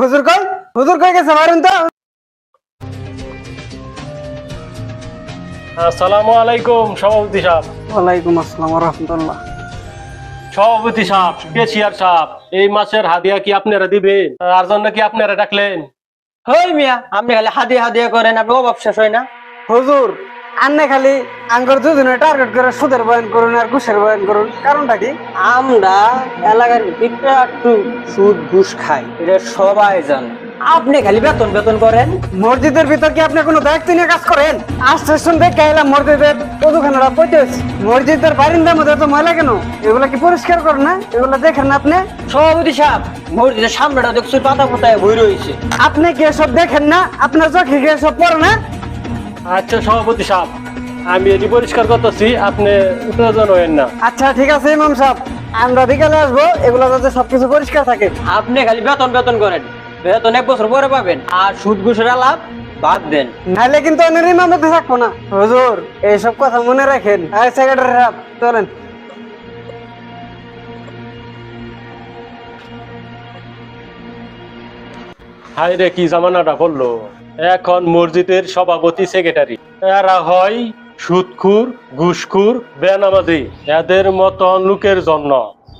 হুজুর কই? হুজুর কই গেছে? মারুন তো। আসসালামু আলাইকুম সভাপতি সাহেব। ওয়ালাইকুম আসসালাম ওয়া রাহমাতুল্লাহ। সভাপতি সাহেব কেশিয়ার সাহেব? এই মাসের হাদিয়া কি আপনারা দিবেন? তার জন্য কি আপনারা ডাকলেন? হই মিয়া আপনি খালি হাদিয়া হাদিয়া করেন আপনি অভাব শেষ হয় না। হুজুর আন্নে খালি আঙ্গুর দুজনে টার্গেট করে সুদের বয়ন করুন আর ঘুষের বয়ন করুন। কারণটা কি? আমরা এলাকার ভিতরে একটু সুদ ঘুষ খাই। এটা সবাই জানে। আপনি খালি বেতন বেতন করেন। মসজিদের ভিতর কি আপনি কোনো দায়িত্ব নিয়ে কাজ করেন? আশ্বাসন দেখে এলাম মসজিদের কদুখানাটা পচেছ মসজিদের বারিন্দার মধ্যে তো ময়লা কেন? এগুলা কি পরিষ্কার করেন না? এগুলা দেখেন না আপনি? সভাপতি সাহেব মসজিদের সামনেটা দেখছি পাতা পাতায় বই রয়েছে। আপনি কি এসব দেখেন না? আপনার চোখে কি এসব পড়ে না? আচ্ছা সভাপতি সাহেব আমি এটি পরিষ্কার করতেছি আপনি উত্তেজন হয়েন না। আচ্ছা ঠিক আছে ইমাম সাহেব আমরা বিকালে আসব এগুলো যাতে সবকিছু পরিষ্কার থাকে। আপনি খালি বেতন বেতন করেন বেতন এক বছর পরে পাবেন আর সুদ ঘুষের লাভ বাদ দেন। নাহলে কিন্তু আমি ইমামতে থাকব না। হুজুর এইসব কথা মনে রাখেন। আর সেক্রেটারি সাহেব চলেন। হাই রে, কি জামানাটা পড়ল এখন মসজিদের সভাপতি সেক্রেটারি এরা হয় সুদখুর ঘুষখুর, বেনামাজি। এদের মতন লোকের জন্য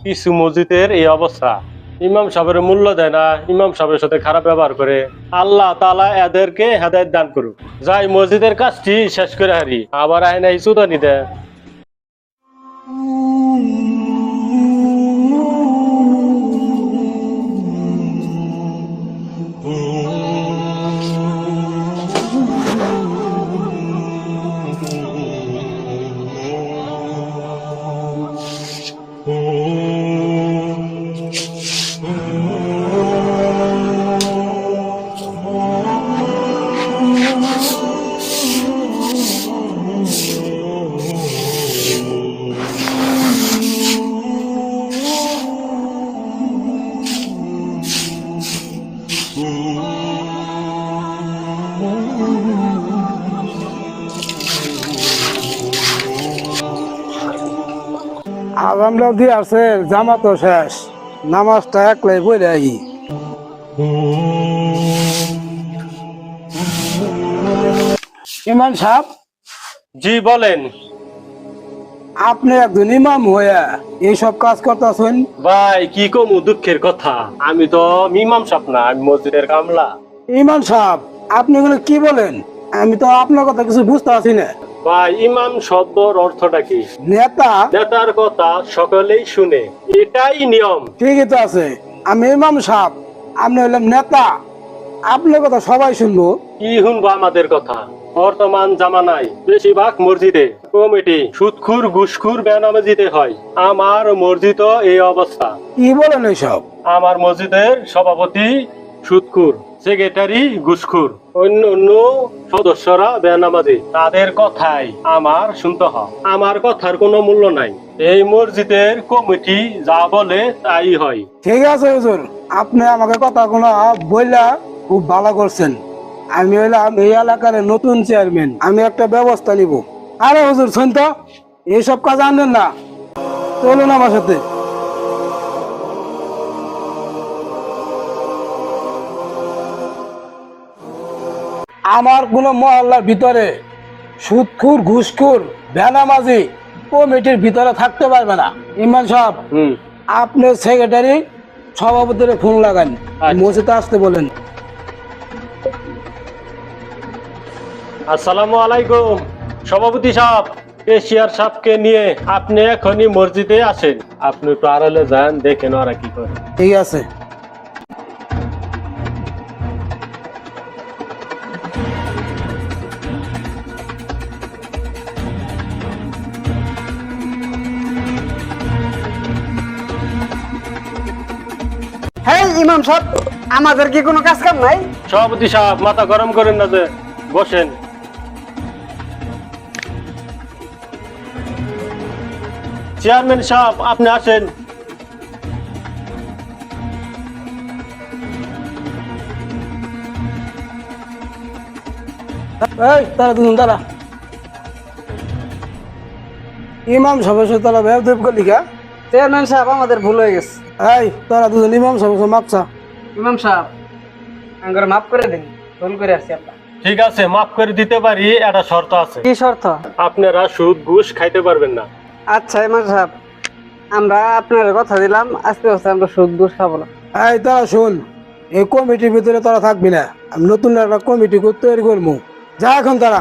কিছু মসজিদের এই অবস্থা। ইমাম সাহেবের মূল্য দেয় না, ইমাম সাহেবের সাথে খারাপ ব্যবহার করে। আল্লাহ তালা এদেরকে হেদায়ত দান করুক। যাই মসজিদের কাজটি শেষ করে হারি, আবার আয়না ইসুদানি দেয়। আগামলা দিয়ে আছে জামা তো শেষ। নামাজটা একলাই বলে আই ইমাম সাহেব? জি বলেন। আপনি একজন ইমাম হইয়া এইসব কাজ করতেছেন? ভাই কি কমু দুঃখের কথা? আমি তো মিমাম সাপ না আমি মসজিদের কামলা। ইমাম সাহেব আপনি এগুলো কি বলেন? আমি তো আপনার কথা কিছু বুঝতে পারছি না। ভাই ইমাম শব্দর অর্থটা কি? নেতা। নেতার কথা সকলেই শুনে। এটাই নিয়ম। ঠিকই তো আছে। আমি ইমাম সাহেব আপনি হইলাম নেতা। আপনার কথা সবাই শুনব। কি শুনব আমাদের কথা? বর্তমান জামানায় বেশিরভাগ মসজিদে কমিটি সুদখুর ঘুষখুর বেনামাজিতে হয়। আমার মসজিদও এই অবস্থা। কি বলেন এইসব? আমার মসজিদের সভাপতি সুদখুর সেক্রেটারি ঘুষখুর অন্য অন্য সদস্যরা বেনামাজি তাদের কথাই আমার শুনতে হয়। আমার কথার কোনো মূল্য নাই। এই মসজিদের কমিটি যা বলে তাই হয়। ঠিক আছে হুজুর। আপনি আমাকে কথা কোনো বইলা খুব ভালো করছেন। আমি হইলাম এই এলাকার নতুন চেয়ারম্যান। আমি একটা ব্যবস্থা নিব। আরে হুজুর শুনতো? এইসব কাজ আনবেন না। চলুন আমার সাথে। আমার কোনো মহল্লার ভিতরে সুদখুর ঘুষখুর ভেনামাজি কমিটির ভিতরে থাকতে পারবে না। ইমরান সাহেব হুম। আপনি সেক্রেটারি সভাপতির ফোন লাগান। আচ্ছা। মসজিদে আসতে বলেন। আসসালামু আলাইকুম। সভাপতি সাহেব এশিয়ার সাহেবকে নিয়ে আপনি এখনই মসজিদে আসেন। আপনি একটু আড়ালে যান দেখেন ওরা কি করে ঠিক আছে। হ্যাঁ ইমাম সাহেব আমাদের কি কোনো কাজ কাম নাই? সভাপতি সাহেব মাথা গরম করেন না যে বসেন। চেয়ারম্যান সাহেব আপনি আসেন। এই তারা দুজন তারা। ইমাম সাহেবের সাথে তারা ব্যবদেব কা? চেয়ারম্যান সাহেব আমাদের ভুল হয়ে গেছে। এই তারা দুজন ইমাম সাহেব সাহেবের মাপসা ইমাম সাহেব আঙ্গুর মাফ করে দিন ভুল করে আসছি আপনার ঠিক আছে মাফ করে দিতে পারি একটা শর্ত আছে। কি শর্ত? আপনারা সুদ ঘুষ খাইতে পারবেন না। আচ্ছা ইমাম সাহেব আমরা আপনার কথা দিলাম আজকে হচ্ছে আমরা সুদ ঘুষ খাব না। এই তারা শোন এই কমিটির ভিতরে তারা থাকবি না। আমি নতুন একটা কমিটি তৈরি করব। যা এখন তারা।